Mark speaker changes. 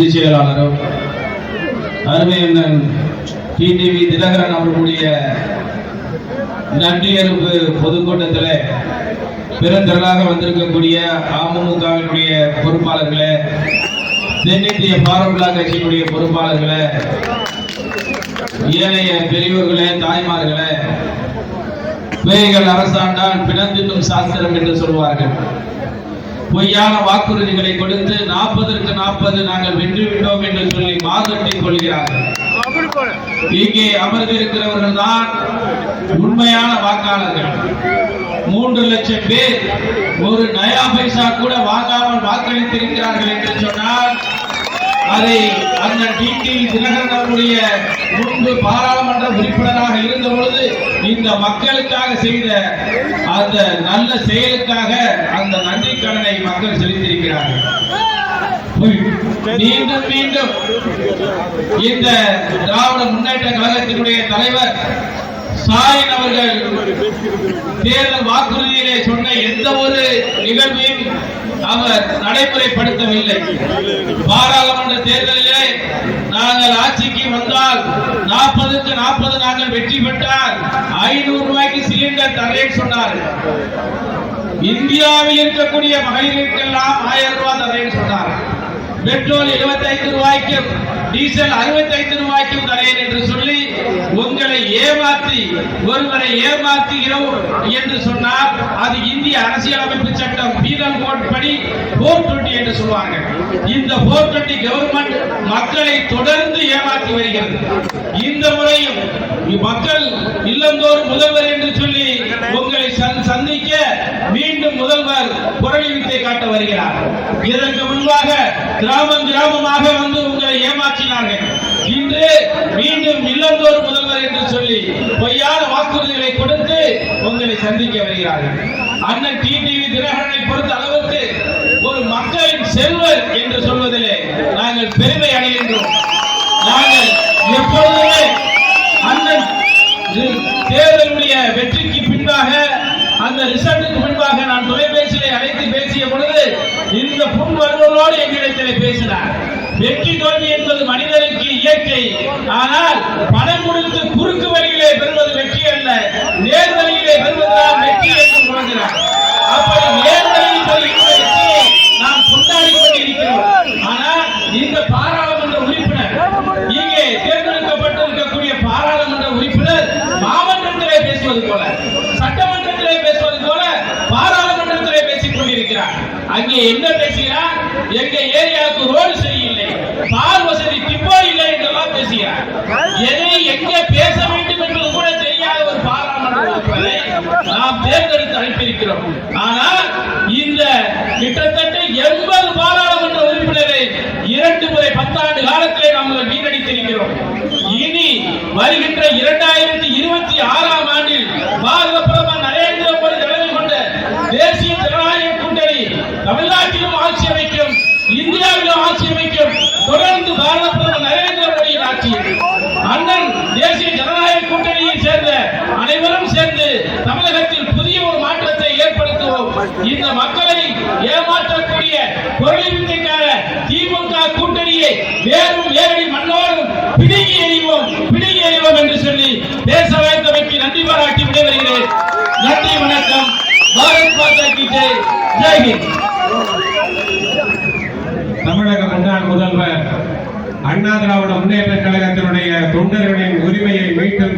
Speaker 1: பொதுச் செயலாளரும் அருமை டிடிவி தினகரன் அவர்களுடைய நன்றியறுப்பு பொதுக்கூட்டத்தில் பெருந்திரளாக வந்திருக்கக்கூடிய அமமுகவினுடைய பொறுப்பாளர்களே தென்னிந்திய பாரம்பரிய கட்சியினுடைய பொறுப்பாளர்களே ஏனைய பெரியவர்களே தாய்மார்களே பேய்கள் அரசாண்டால் பிணந்திட்டும் சாஸ்திரம் என்று சொல்வார்கள். பொய்யான வாக்குறுதிகளை கொடுத்து நாற்பதற்கு நாற்பது நாங்கள் வென்று விட்டோம் என்று சொல்லி மாதட்டிக் கொள்கிறார்கள் இங்கே அமர்ந்திருக்கிறவர்கள் தான் உண்மையான வாக்காளர்கள். மூன்று லட்சம் பேர் ஒரு நயா பைசா கூட வாங்காமல் வாக்களித்திருக்கிறார்கள் என்று சொன்னால் அதை அந்த டிடி தினகரன் அவருடைய முன்பு பாராளுமன்ற உறுப்பினராக இருந்த பொழுது இந்த மக்களுக்காக செய்த அந்த நல்ல செயலுக்காக அந்த நன்றி கடனை மக்கள் செலுத்தியிருக்கிறார்கள். மீண்டும் மீண்டும் இந்த திராவிட முன்னேற்ற கழகத்தினுடைய தலைவர் ஸ்டாலின் அவர்கள் தேர்தல் வாக்குறுதியிலே சொன்ன எந்த ஒரு நிகழ்வையும் அவர் நடைமுறைப்படுத்தவில்லை. பாராளுமன்ற தேர்தலிலே நாங்கள் ஆட்சிக்கு வந்தால் நாற்பதுக்கு நாற்பது நாங்கள் வெற்றி பெற்றால் ஐநூறு ரூபாய்க்கு சிலிண்டர் தரேன் சொன்னார். இந்தியாவில் இருக்கக்கூடிய மகளிருக்கெல்லாம் ஆயிரம் ரூபாய் தரேன் சொன்னார். பெட்ரோல் 75 ரூபாய்க்கும் டீசல் 65 ரூபாய்க்கும் தரேன் என்று சொல்லி உங்களை ஏமாற்றி ஒருவரை ஏமாற்றுகிறோம் என்று சொன்னால் அது இந்திய அரசியலமைப்பு சட்டம் பீனல் கோட் படி போர் டுவெண்டி என்று சொல்வார்கள் இந்த போர் டுவெண்டி கவர்மெண்ட் மக்களை தொடர்ந்து ஏமாற்றி வருகிறது. இந்த முறையும் மக்கள் இல்லந்தோறும் முதல்வர் என்று சொல்லி உங்களை சந்திக்க மீண்டும் முதல்வர் குரலி வித்தை காட்ட வருகிறார். இதற்கு முன்பாக கிராமம் கிராமமாக வந்து உங்களை ஏமாற்றினார்கள். இன்று மீண்டும் இல்லந்தோறும் முதல்வர் என்று சொல்லி பொய்யான வாக்குறுதிகளை கொடுத்து உங்களை சந்திக்க வருகிறார்கள். அண்ணன் டிடிவி தினகரனை பொறுத்த அளவு செல்வர் என்று சொல்வதிலே நாங்கள் பெருமை அடைகின்றோம். நாங்கள் எப்பொழுதுமே அந்த தேர்தலுடைய வெற்றிக்கு பின்பாக அந்த ரிசல்ட்டுக்கு பின்பாக நான் தொலைபேசியிலே அழைத்து பேசிய பொழுது இந்த புன்வருவரோடு எங்களிடத்திலே பேசினார். வெற்றி தோல்வி என்று இந்த பாராளுமன்ற உறுப்பினர் இங்கே தேர்ந்தெடுக்கப்பட்டிருக்கக்கூடிய பாராளுமன்ற உறுப்பினர் மாவட்டத்திலே பேசுவது போல சட்டமன்றத்திலே பேசுவது போல பாராளுமன்றத்திலே பேசிக் கொண்டிருக்கிறார். அங்கே என்ன பேசுகிறார்? எங்க ஏரியாவுக்கு ரோடு சரியில்லை பால் வசதி திப்போ இல்லை என்றெல்லாம் பேசுகிறார். எதை எங்க பேச வேண்டும் என்று கூட தெரியாத ஒரு பாராளுமன்ற உறுப்பினரை நாம் தேர்ந்தெடுத்து அனுப்பியிருக்கிறோம். ஆனால் இந்த கிட்டத்தட்ட எண்பது பாராளுமன்ற உறுப்பினரை இரண்டு முறை பத்தாண்டு காலத்திலே நாம் வீணடித்திருக்கிறோம் இனி வருகின்ற இரண்டாயிரத்தி இருபத்தி ஆறாம் ஆண்டில் பாரத பிரதமர் நரேந்திர மோடி தலைமை கொண்ட தேசிய ஜனநாயக கூட்டணி தமிழ்நாட்டிலும் ஆட்சி அமைக்கும் இந்தியாவிலும் ஆட்சி அமைக்கும் தொடர்ந்து பாரத பிரதமர் நரேந்திர மோடியின் ஆட்சி. அண்ணன் தேசிய ஜனநாயக கூட்டணியை சேர்ந்த அனைவரும் சேர்ந்து தமிழகத்தில் புதிய ஒரு மாற்றத்தை ஏற்படுத்துவோம். இந்த மக்களை ஏமாற்றக்கூடிய பொருளின் கூட்டணியை வேறும் வேரடி மண்ணோடும் பிடுங்கி எறிவோம் பிடுங்கி எறிவோம் என்று சொல்லி தேச வாய்ந்தமைக்கு நன்றி பாராட்டி விடைபெறுகிறேன். நன்றி வணக்கம். பாரத் மாதா கி ஜெய். ஜெய்ஹிந்த்
Speaker 2: தமிழக முன்னாள் முதல்வர் அண்ணா திராவிட முன்னேற்ற கழகத்தினுடைய தொண்டர்களின் உரிமையை மீட்டும்